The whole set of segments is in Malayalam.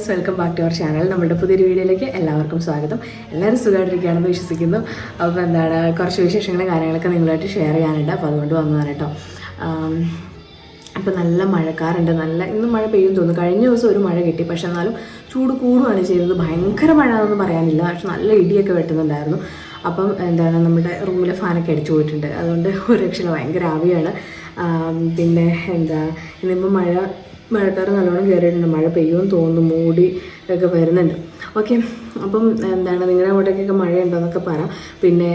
Viewers welcome back to our channel നമ്മുടെ പുതിയൊരു വീഡിയോയിലേക്ക് എല്ലാവർക്കും സ്വാഗതം. എല്ലാവരും സുഖമായിട്ടിരിക്കുകയാണെന്ന് വിശ്വസിക്കുന്നു. അപ്പോൾ എന്താണ് കുറച്ച് വിശേഷങ്ങളും കാര്യങ്ങളൊക്കെ നിങ്ങളായിട്ട് ഷെയർ ചെയ്യാനുണ്ട്. അപ്പോൾ അതുകൊണ്ട് വന്നതാണ് കേട്ടോ. അപ്പോൾ നല്ല മഴക്കാറുണ്ട്. നല്ല ഇന്ന് മഴ പെയ്യും തോന്നുന്നു. കഴിഞ്ഞ ദിവസം ഒരു മഴ കിട്ടി. പക്ഷെ എന്നാലും ചൂട് കൂടുകയാണ് ചെയ്തത്. ഭയങ്കര മഴ എന്നൊന്നും പറയാനില്ല. പക്ഷെ നല്ല ഇടിയൊക്കെ വെട്ടുന്നുണ്ടായിരുന്നു. അപ്പം എന്താണ് നമ്മുടെ റൂമിലെ ഫാനൊക്കെ അടിച്ചു പോയിട്ടുണ്ട്. അതുകൊണ്ട് ഒരു ഭയങ്കര ആവിയാണ്. പിന്നെ എന്താ ഇന്നിപ്പോൾ മഴ മഴക്കാർ നല്ലോണം കയറിയിട്ടുണ്ട് മഴ പെയ്യുമെന്ന് തോന്നുന്നു. മൂടി ഒക്കെ വരുന്നുണ്ട്. ഓക്കെ അപ്പം എന്താണ് നിങ്ങളുടെ അങ്ങോട്ടേക്കൊക്കെ മഴയുണ്ടോ എന്നൊക്കെ പറ. പിന്നെ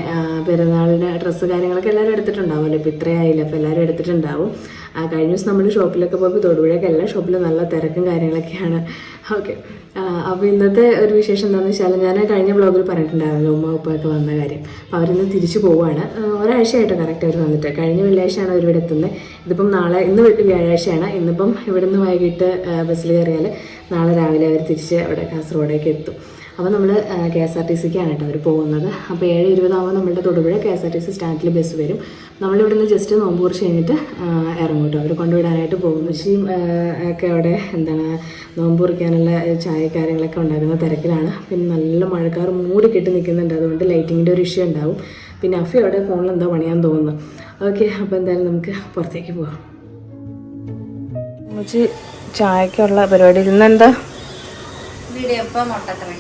പെരുന്നാളിന്റെ ഡ്രസ്സ് കാര്യങ്ങളൊക്കെ എല്ലാവരും എടുത്തിട്ടുണ്ടാവുമല്ലോ? ഇപ്പോൾ ഇത്രയായില്ല അപ്പോൾ എല്ലാവരും എടുത്തിട്ടുണ്ടാവും. കഴിഞ്ഞ ദിവസം നമ്മൾ ഷോപ്പിലൊക്കെ പോയി തൊടുപുഴയൊക്കെ എല്ലാ ഷോപ്പിലും നല്ല തിരക്കും കാര്യങ്ങളൊക്കെയാണ്. ഓക്കെ. അപ്പോൾ ഇന്നത്തെ ഒരു വിശേഷം എന്താണെന്ന് വെച്ചാൽ ഞാൻ കഴിഞ്ഞ ബ്ലോഗിൽ പറഞ്ഞിട്ടുണ്ടായിരുന്നു ഉമ്മ ഉപ്പയൊക്കെ വന്ന കാര്യം. അപ്പോൾ അവരിന്ന് തിരിച്ചു പോവുകയാണ് ഒരാഴ്ചയായിട്ട് കറക്റ്റ് അവർ വന്നിട്ട്. കഴിഞ്ഞ വെള്ളിയാഴ്ചയാണ് അവർ ഇവിടെ എത്തുന്നത് ഇതിപ്പം നാളെ ഇന്ന് വ്യാഴാഴ്ചയാണ്. ഇന്നിപ്പം ഇവിടുന്ന് വൈകിട്ട് ബസ്സിൽ കയറിയാൽ നാളെ രാവിലെ അവർ തിരിച്ച് അവിടെ കാസർഗോഡേക്ക് എത്തും. അപ്പോൾ നമ്മൾ കെ എസ് ആർ ടി സിക്കാണ് കേട്ടോ അവർ പോകുന്നത്. അപ്പോൾ ഏഴ് ഇരുപതാകുമ്പോൾ നമ്മളുടെ Thodupuzha K S R T C സ്റ്റാൻഡിൽ ബസ് വരും. നമ്മളിവിടുന്ന് ജസ്റ്റ് നോമ്പ് കുറിച്ച് കഴിഞ്ഞിട്ട് ഇറങ്ങും കേട്ടോ അവർ കൊണ്ടുവിടാനായിട്ട് പോകും ഉച്ചയും ഒക്കെ അവിടെ എന്താണ് നോമ്പ് കുറിക്കാനുള്ള ചായ കാര്യങ്ങളൊക്കെ ഉണ്ടാക്കുന്ന തിരക്കിലാണ്. പിന്നെ നല്ല മഴക്കാർ മൂടി കെട്ടി നിൽക്കുന്നുണ്ട്. അതുകൊണ്ട് ലൈറ്റിങ്ങിന്റെ ഒരു ഇഷ്യൂ ഉണ്ടാവും. പിന്നെ അഫി അവിടെ ഫോണിൽ എന്തോ പണിയാൻ തോന്നുന്നു. ഓക്കെ അപ്പോൾ എന്തായാലും നമുക്ക് പുറത്തേക്ക് പോകാം ചായക്കുള്ള പരിപാടി ഇന്നെന്താ എന്താ? ഇടിയപ്പം മുട്ടക്കറി.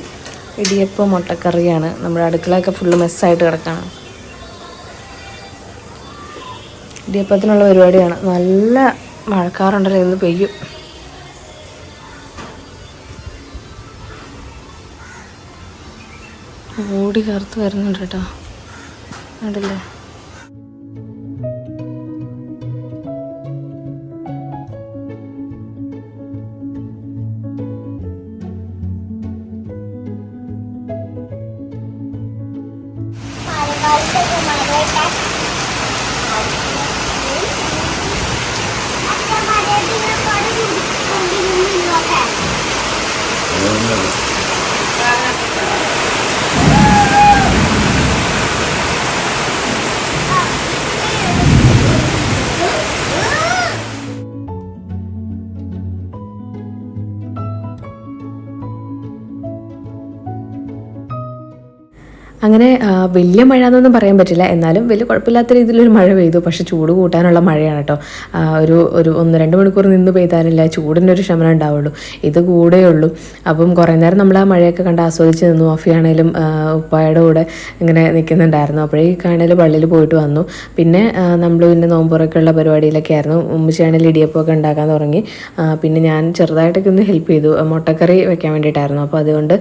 ഇടിയപ്പം മുട്ടക്കറിയാണ്. നമ്മുടെ അടുക്കളയൊക്കെ ഫുള്ള് മെസ്സായിട്ട് കിടക്കാണ് ഇടിയപ്പത്തിനുള്ള പരിപാടിയാണ്. നല്ല മഴക്കാറുണ്ടല്ലോ ഇന്ന് പെയ്യും. ഓടി കറുത്ത് വരുന്നുണ്ട് കേട്ടോ. കണ്ടില്ലേ? അങ്ങനെ വലിയ മഴ എന്നൊന്നും പറയാൻ പറ്റില്ല. എന്നാലും വലിയ കുഴപ്പമില്ലാത്ത രീതിയിലൊരു മഴ പെയ്തു. പക്ഷെ ചൂട് കൂട്ടാനുള്ള മഴയാണ് കേട്ടോ ഒരു ഒരു ഒന്ന് രണ്ട് മണിക്കൂർ നിന്ന് പെയ്താലല്ല ചൂടിന്റെ ഒരു ശമനം ഉണ്ടാവുള്ളൂ. ഇത് കൂടെ ഉള്ളൂ. അപ്പം കുറേ നേരം നമ്മൾ ആ മഴയൊക്കെ കണ്ട് ആസ്വദിച്ച് നിന്നു. ഓഫിയാണേലും ഉപ്പായുടെ കൂടെ ഇങ്ങനെ നിൽക്കുന്നുണ്ടായിരുന്നു. അപ്പോഴേക്കാണേലും പള്ളിയിൽ പോയിട്ട് വന്നു. പിന്നെ നമ്മൾ പിന്നെ നോമ്പുറൊക്കെ ഉള്ള പരിപാടിയിലൊക്കെ ആയിരുന്നു. ഉമ്മച്ചിയാണെങ്കിൽ ഇടിയപ്പമൊക്കെ ഉണ്ടാക്കാൻ തുടങ്ങി. പിന്നെ ഞാൻ ചെറുതായിട്ടൊക്കെ ഒന്ന് ഹെൽപ്പ് ചെയ്തു. മുട്ടക്കറി വെക്കാൻ വേണ്ടിയിട്ടായിരുന്നു. അപ്പോൾ അതുകൊണ്ട്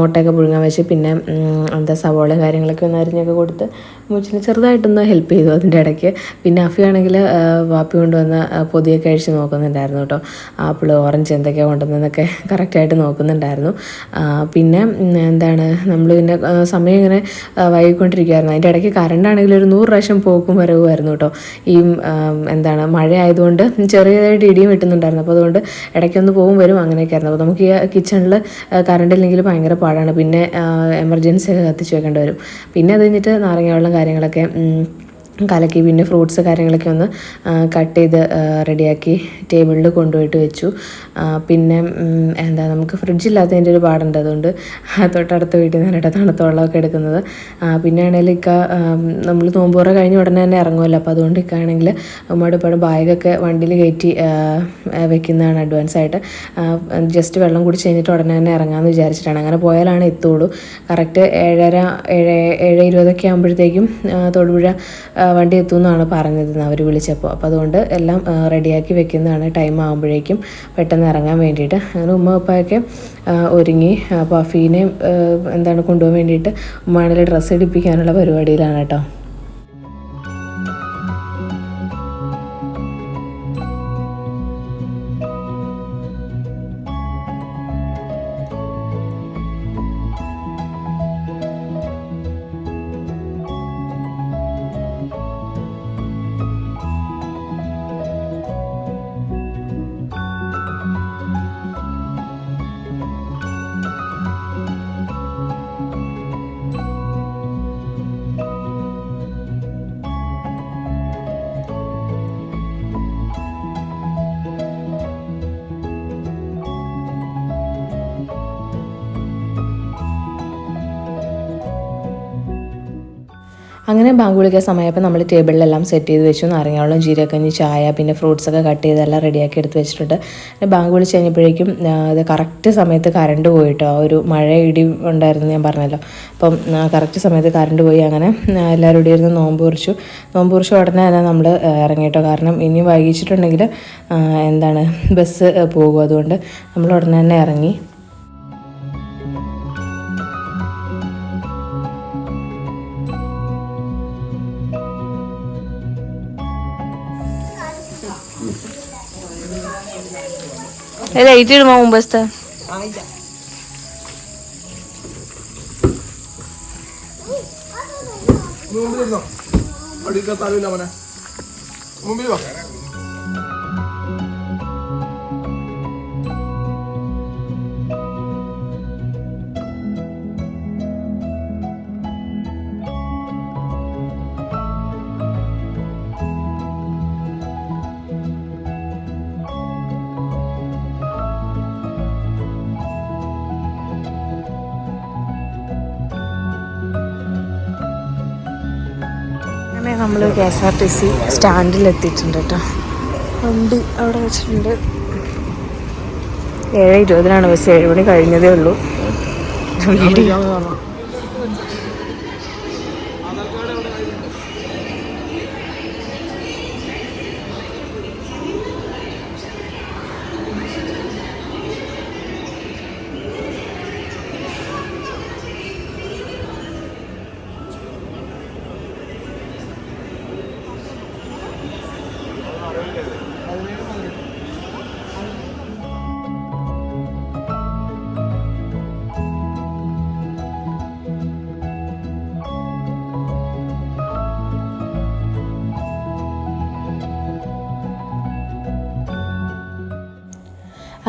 മുട്ടയൊക്കെ പുഴുങ്ങാൻ വെച്ച് പിന്നെ എന്താ എന്താ സവോളയും കാര്യങ്ങളൊക്കെ ഒന്ന് അരിഞ്ഞൊക്കെ കൊടുത്ത് മുച്ചിന് ചെറുതായിട്ടൊന്ന് ഹെൽപ്പ് ചെയ്തു അതിന്റെ ഇടയ്ക്ക്. പിന്നെ അഫിയാണെങ്കിൽ വാപ്പി കൊണ്ടുവന്ന പൊതിയൊക്കെ അഴിച്ച് നോക്കുന്നുണ്ടായിരുന്നു കേട്ടോ. ആപ്പിൾ ഓറഞ്ച് എന്തൊക്കെയാണ് കൊണ്ടുവന്നതെന്നൊക്കെ കറക്റ്റായിട്ട് നോക്കുന്നുണ്ടായിരുന്നു. പിന്നെ എന്താണ് നമ്മൾ പിന്നെ സമയം ഇങ്ങനെ വൈകിക്കൊണ്ടിരിക്കുകയായിരുന്നു അതിന്റെ ഇടയ്ക്ക് കറണ്ടാണെങ്കിൽ ഒരു നൂറ് പ്രാവശ്യം പോക്കും വരവുമായിരുന്നു കേട്ടോ. ഈ എന്താണ് മഴ ആയതുകൊണ്ട് ചെറിയതായിട്ട് ഇടിയും വെട്ടുന്നുണ്ടായിരുന്നു. അപ്പോൾ അതുകൊണ്ട് ഇടയ്ക്കൊന്ന് പോകും വരും അങ്ങനെയൊക്കെ ആയിരുന്നു അപ്പോൾ നമുക്ക് ഈ കിച്ചണിൽ കറണ്ട് ഇല്ലെങ്കിൽ ഭയങ്കര പാടാണ്. പിന്നെ എമർജൻസി ഒക്കെ കത്തിച്ച് വെക്കേണ്ടി വരും. പിന്നെ അത് കഴിഞ്ഞിട്ട് നാരങ്ങ വെള്ളം കാര്യങ്ങളൊക്കെ കലക്കി പിന്നെ ഫ്രൂട്ട്സ് കാര്യങ്ങളൊക്കെ ഒന്ന് കട്ട് ചെയ്ത് റെഡിയാക്കി ടേബിളിൽ കൊണ്ടുപോയിട്ട് വെച്ചു. പിന്നെ എന്താ നമുക്ക് ഫ്രിഡ്ജില്ലാത്തതിന്റെ ഒരു പാടുണ്ട്. അതുകൊണ്ട് തൊട്ടടുത്ത വീട്ടിൽ നിന്ന് കേട്ടോ തണുത്ത വെള്ളമൊക്കെ എടുക്കുന്നത്. പിന്നെ ആണെങ്കിൽ ഇക്ക നമ്മൾ നോമ്പുറ കഴിഞ്ഞ് ഉടനെ തന്നെ ഇറങ്ങുമല്ലോ. അപ്പോൾ അതുകൊണ്ട് ഇക്കാണെങ്കിൽ ഉമ്മയുടെ ഇപ്പോൾ ബാഗൊക്കെ വണ്ടിയിൽ കയറ്റി വെക്കുന്നതാണ് അഡ്വാൻസ് ആയിട്ട്. ജസ്റ്റ് വെള്ളം കുടിച്ച് കഴിഞ്ഞിട്ട് ഉടനെ തന്നെ ഇറങ്ങാമെന്ന് വിചാരിച്ചിട്ടാണ്. അങ്ങനെ പോയാലാണ് എത്തുള്ളൂ. കറക്റ്റ് ഏഴര ഏഴ് ഏഴ് ഇരുപതൊക്കെ ആകുമ്പോഴത്തേക്കും തൊടുപുഴ വണ്ടി എത്തുമെന്നാണ് പറഞ്ഞത് അവർ വിളിച്ചപ്പോൾ അപ്പോൾ അതുകൊണ്ട് എല്ലാം റെഡിയാക്കി വെക്കുന്നതാണ് ടൈം ആകുമ്പോഴേക്കും പെട്ടെന്ന് ഇറങ്ങാൻ വേണ്ടിയിട്ട്. അങ്ങനെ ഉമ്മ ഉപ്പയൊക്കെ ഒരുങ്ങി. പഫീനെ എന്താണ് കൊണ്ടുപോകാൻ വേണ്ടിയിട്ട് ഉമ്മാണെങ്കിൽ ഡ്രസ്സ് ഇടിപ്പിക്കാനുള്ള പരിപാടിയിലാണ് കേട്ടോ അങ്ങനെ ബാങ്ക് വിളിക്കാൻ സമയപ്പോൾ നമ്മൾ ടേബിളിലെല്ലാം സെറ്റ് ചെയ്ത് വെച്ചു. നാരങ്ങാവെള്ളം ജീരകഞ്ഞി ചായ പിന്നെ ഫ്രൂട്ട്സ് ഒക്കെ കട്ട് ചെയ്തെല്ലാം റെഡിയാക്കി എടുത്ത് വെച്ചിട്ടുണ്ട്. ബാങ്ക് വിളിച്ച് കഴിഞ്ഞപ്പോഴേക്കും അത് കറക്റ്റ് സമയത്ത് കറണ്ട് പോയിട്ടോ? ഒരു മഴ ഇടി ഉണ്ടായിരുന്നു ഞാൻ പറഞ്ഞല്ലോ. അപ്പം കറക്റ്റ് സമയത്ത് കറണ്ട് പോയി. അങ്ങനെ എല്ലാവരും ഇവിടെ ഇരുന്ന് നോമ്പ് കുറിച്ചു. നോമ്പ് കുറിച്ച ഉടനെ തന്നെ നമ്മൾ ഇറങ്ങിയിട്ടോ? കാരണം ഇനി വൈകിച്ചിട്ടുണ്ടെങ്കിൽ എന്താണ് ബസ് പോകും. അതുകൊണ്ട് നമ്മൾ ഉടനെ തന്നെ ഇറങ്ങി. ലൈറ്റ് ഇടുമോ മുമ്പത്തെ? മുമ്പിൽ ഇരുന്നോ അടിക്കാൻ സ്ഥലമില്ല മോനെ. മുമ്പിൽ വാ അങ്ങനെ നമ്മൾ K S R T C സ്റ്റാൻഡിൽ എത്തിയിട്ടുണ്ട് കേട്ടോ വണ്ടി അവിടെ വെച്ചിട്ടുണ്ട്. ഏഴ് ഇരുപതിനാണ് ബസ് ഏഴ് മണി കഴിഞ്ഞതേ ഉള്ളൂ. വീഡിയോ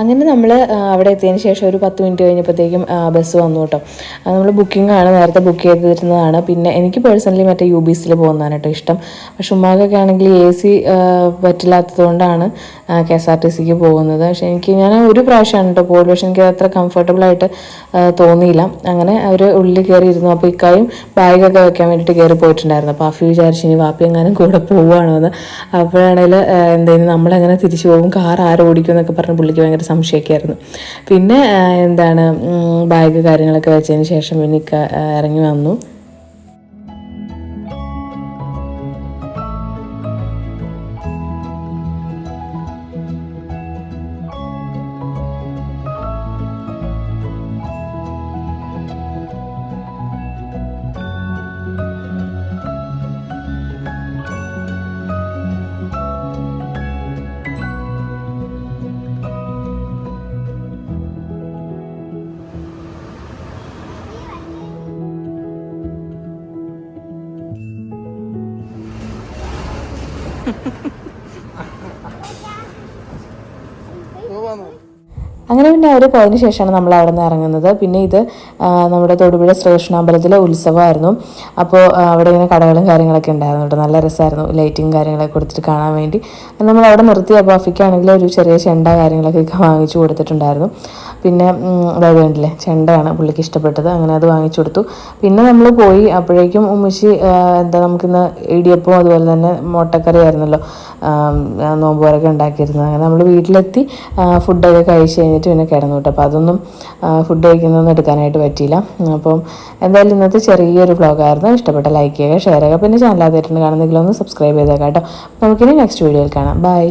അങ്ങനെ നമ്മൾ അവിടെ എത്തിയതിന് ശേഷം ഒരു പത്ത് മിനിറ്റ് കഴിഞ്ഞപ്പോഴത്തേക്കും ബസ് വന്നു കേട്ടോ. നമ്മൾ ബുക്കിംഗ് ആണ് നേരത്തെ ബുക്ക് ചെയ്തിരുന്നതാണ്. പിന്നെ എനിക്ക് പേഴ്സണലി മറ്റേ യു ബി സിയിൽ പോകുന്നതാണ് കേട്ടോ ഇഷ്ടം. പക്ഷെ ഉമ്മാക്കൊക്കെ ആണെങ്കിൽ എ സി പറ്റില്ലാത്തതുകൊണ്ടാണ് കെ എസ് ആർ ടി സിക്ക് പോകുന്നത്. പക്ഷെ എനിക്ക് ഞാൻ ഒരു പ്രാവശ്യമാണ് കേട്ടോ പോയത്. പക്ഷെ എനിക്ക് അത്ര കംഫർട്ടബിൾ ആയിട്ട് തോന്നിയില്ല. അങ്ങനെ അവർ ഉള്ളിൽ കയറി ഇരുന്നു അപ്പോൾ ഇക്കായും ബാഗൊക്കെ വെക്കാൻ വേണ്ടിയിട്ട് കയറി പോയിട്ടുണ്ടായിരുന്നു. അപ്പോൾ അഫി വിചാരിച്ചു ഇനി വാപ്പി എങ്ങാനും കൂടെ പോവുകയാണോ എന്ന് അപ്പോഴാണെങ്കിൽ എന്തെങ്കിലും നമ്മളെങ്ങനെ തിരിച്ചു പോകും. കാർ ആരോടിക്കും എന്നൊക്കെ പറഞ്ഞ് പുള്ളിക്ക് ഭയങ്കര സംശയമൊക്കെ ആയിരുന്നു പിന്നെ എന്താണ് ബാഗ് കാര്യങ്ങളൊക്കെ വെച്ചതിന് ശേഷം പിന്നെ ഇറങ്ങി വന്നു. പോവാന്നോ അങ്ങനെ പിന്നെ അവർ പോയതിന് ശേഷമാണ് നമ്മൾ അവിടെ നിന്ന് ഇറങ്ങുന്നത്. പിന്നെ ഇത് നമ്മുടെ തൊടുപുഴ ശ്രീകൃഷ്ണാമ്പലത്തിലെ ഉത്സവമായിരുന്നു. അപ്പോൾ അവിടെ ഇങ്ങനെ കടകളും കാര്യങ്ങളൊക്കെ ഉണ്ടായിരുന്നു കേട്ടോ. നല്ല രസമായിരുന്നു. ലൈറ്റിങ് കാര്യങ്ങളൊക്കെ കൊടുത്തിട്ട് കാണാൻ വേണ്ടി. നമ്മൾ അവിടെ നിർത്തി. അപ്പോൾ അഫിക്കാണെങ്കിൽ ഒരു ചെറിയ ചെണ്ട കാര്യങ്ങളൊക്കെ വാങ്ങിച്ചു കൊടുത്തിട്ടുണ്ടായിരുന്നു. പിന്നെ അതായത് കണ്ടില്ലേ ചെണ്ടയാണ് പുള്ളിക്ക് ഇഷ്ടപ്പെട്ടത്. അങ്ങനെ അത് വാങ്ങിച്ചു കൊടുത്തു. പിന്നെ നമ്മൾ പോയി. അപ്പോഴേക്കും ഉമ്മച്ചി എന്താ നമുക്കിന്ന് ഇടിയപ്പം അതുപോലെ തന്നെ മുട്ടക്കറി ആയിരുന്നല്ലോ നോമ്പുകാരൊക്കെ ഉണ്ടാക്കിയിരുന്നത്. അങ്ങനെ നമ്മൾ വീട്ടിലെത്തി ഫുഡൊക്കെ കഴിച്ച് കഴിഞ്ഞിട്ട് പിന്നെ കിടന്നു കേട്ടോ. അപ്പോൾ അതൊന്നും ഫുഡ് കഴിക്കുന്നൊന്നും എടുക്കാനായിട്ട് പറ്റിയില്ല. അപ്പം എന്തായാലും ഇന്നത്തെ ചെറിയൊരു വ്ളോഗായിരുന്നു ഇഷ്ടപ്പെട്ട ലൈക്ക് ചെയ്യുക ഷെയർ ചെയ്യുക. പിന്നെ ചാനൽ ആദ്യമായിട്ടുണ്ട് കാണുന്നെങ്കിലൊന്ന് സബ്സ്ക്രൈബ് ചെയ്തേക്കാം കേട്ടോ നമുക്കിനി നെക്സ്റ്റ് വീഡിയോയിൽ കാണാം. ബൈ